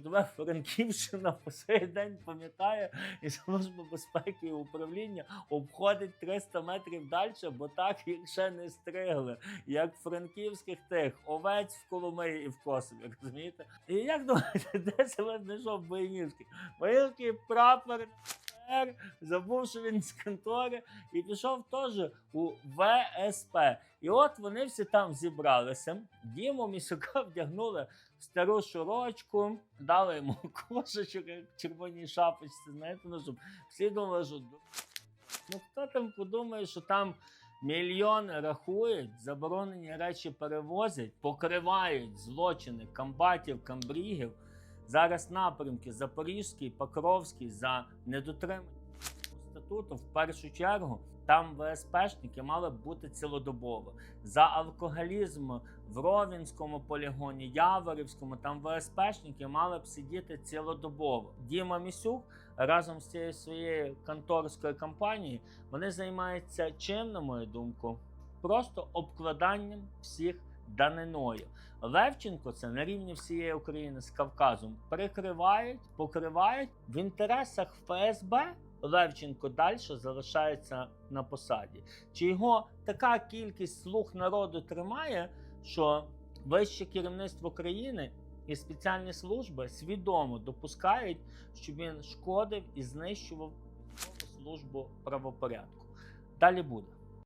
тебе Франківщина по сей день пам'ятає, і служба безпеки і управління обходить 300 метрів далі, бо так їх ще не стригли, як франківських тих овець в Коломиї і в Косові, розумієте? І як думаєте, де себе знайшов Боїнівський? Боянівський прапор. РР, Забув, що він з контори, і пішов теж у ВСП. І от вони всі там зібралися. Діму Місюка вдягнули стару шорочку, дали йому кошечок, як червоній шапочці, знаєте, ну, щоб всі думали, що ну хто там подумає, що там мільйони рахують, заборонені речі перевозять, покривають злочини комбатів, камбрігів. Зараз напрямки Запорізький, Покровський за недотримання статуту в першу чергу там ВСПшники мали б бути цілодобово. За алкоголізм в Ровінському полігоні, Яворівському, там ВСПшники мали б сидіти цілодобово. Діма Місюк разом з цією своєю конторською компанією вони займаються чим, на мою думку, просто обкладанням всіх даниною. Левченко це на рівні всієї України з Кавказом прикривають, покривають в інтересах ФСБ. Левченко далі залишається на посаді. Чи його така кількість слуг народу тримає, що вище керівництво країни і спеціальні служби свідомо допускають, щоб він шкодив і знищував службу правопорядку? Далі буде.